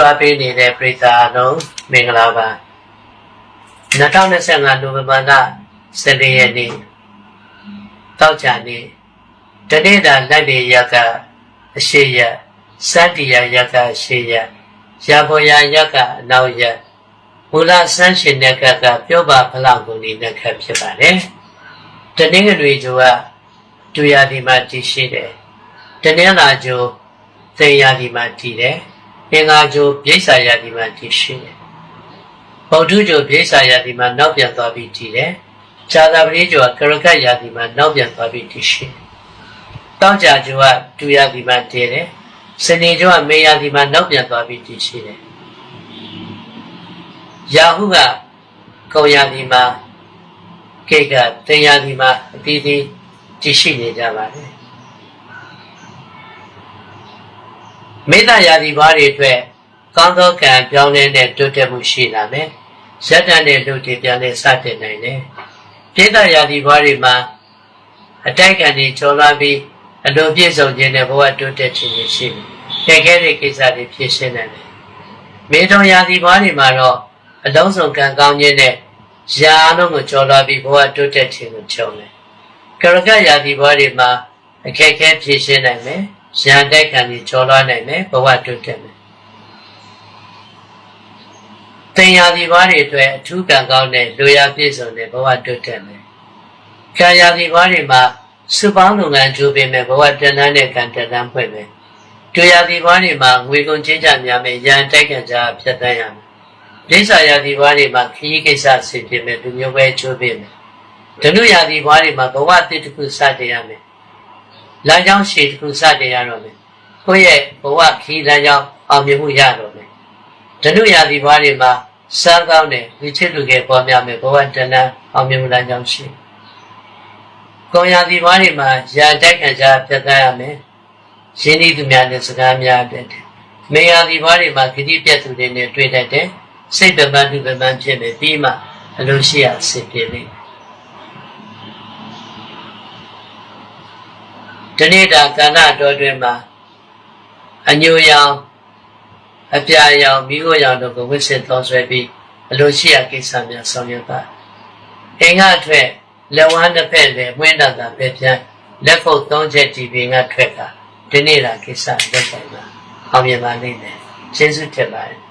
ကြွားပေးနေတဲ့ပရိသတ်အလုံးမင်္ဂလာပါ2025နိုဝင်ဘာလ14ရက်နေ့တောက်ကြနေ့တနေ့တာလက်နေရက်ကအရှိရက်စတ္တိယရက်ကအရှိရက်ရာဘောယာရက်ကအနောက်ရက်မူလဆန်းရှင်တဲ့ကကပြောပါဖလောက်ကုန်နေတဲ့ခက်ဖြစ်ပါတယ်တနင်္ဂနွေကျိုးကတူရဒီမှာတည်ရှိတယ်တနင်္လာကျိုးသေရဒီမှာတည်တယ် အင်္ဂါကျိုးပြိဿာရဒီမှာတည်ရှိတယ်ဗုဒ္ဓကျိုးပြိဿာရဒီမှာနောက်ပြန်သွားပြီးတည်တယ်ဇာတာပတိကျိုးကကရကတ်ရဒီမှာနောက်ပြန်သွားပြီးတည်ရှိတယ်တောက်ကြကျိုးကတူရဒီမှာတည်တယ်စနေကျိုးကမေရဒီမှာနောက်ပြန်သွားပြီးတည်ရှိတယ်ရာဟုကကုံရဒီမှာကိကတင်ရဒီမှာအတီးတီးတည်ရှိနေကြပါတယ် မေတ္တာယာဒီဘာတွေအတွက်ကောင်းသောကံပြောင်းလဲတဲ့တိုးတက်မှုရှိလာမယ်။ဇက်တန်တဲ့လူတွေပြန်လဲစတင်နိုင်တယ်။မေတ္တာယာဒီဘာတွေမှာအတိုက်ခံတွေကျော်လာပြီးအလိုပြည့်စုံခြင်းနဲ့ဘဝတိုးတက်ခြင်းရှိတယ်။ကြဲခဲတဲ့ကိစ္စတွေဖြစ်ရှင်းနိုင်တယ်။မေထုံယာဒီဘာတွေမှာတော့အလုံးစုံကံကောင်းခြင်းနဲ့ယာလုံးကိုကျော်လာပြီးဘဝတိုးတက်ခြင်းကိုချုံတယ်။ကရကယာဒီဘာတွေမှာအခက်အခဲဖြစ်ရှင်းနိုင်မယ်။ ရန်တိုက်ခံပြီးကျော်လွှားနိုင်မယ်ဘဝတိုးတက်မယ်။တင်ယာဒီဘာတွေအတွက်အထူးကံကောင်းတဲ့လူရပြည့်စုံတဲ့ဘဝတိုးတက်မယ်။ခံယာဒီဘာတွေမှာစုပေါင်းလုပ်ငန်းကျိုးပေးမယ်ဘဝတဏ္ဍနဲ့ကံတဏ္ဍဖွင့်မယ်။တွေ့ယာဒီဘာတွေမှာငွေကုန်ချင်းကြများမယ်ရန်တိုက်ခံကြဖြတ်တန်းရမယ်။ဒိဋ္ဌာယာဒီဘာတွေမှာခရီးကိစ္စဆင်ပြေမယ်လူမျိုးပဲကျိုးပေးမယ်။ဓနုယာဒီဘာတွေမှာဘဝတည်တစ်ခုစတင်ရမယ် လမ်းကြောင်းရှည်တစ်ခုစတင်ရတော့မယ်ကိုယ့်ရဲ့ဘဝခီးလမ်းကြောင်းအောင်မြင်မှုရတော့မယ်ဓနုရာသီဘွားတွေမှာစမ်းကောင်းတဲ့ဒီချစ်လူကပေါ်များမယ်ဘဝတဏ္ဍအောင်မြင်မှုလမ်းကြောင်းရှိကိုယ်ရာသီဘွားတွေမှာရာတိုက်ခံကြပြတ်သားရမယ်ရင်းနှီးသူများနဲ့စကားများတဲ့မေယာသီဘွားတွေမှာဂတိပြတ်သူတွေနဲ့တွေ့တတ်တယ်စိတ်ပပန်းသူပပန်းဖြစ်မယ်ပြီးမှအလိုရှိရအစစ်ပြေလိမ့် ဒီနေ့တာကဏ္ဍတော်တွင်မှာအညိုရောင်အပြာရောင်မိခိုးရောင်တို့ကိုဝစ်စစ်တော်ဆွဲပြီးအလိုရှိရာကိစ္စများဆောင်ရွက်ပါအင်္ဂအထွက်လက်ဝါးတစ်ဖက်လည်းဝင်းတတာပဲပြန်လက်ဖုတ်သုံးချက်ကြည့်ပြီးငါထွက်ကဒီနေ့တာကိစ္စလက်ပိုင်ပါအောင်မြင်ပါလိမ့်မယ်ကျေးဇူးတင်ပါတယ်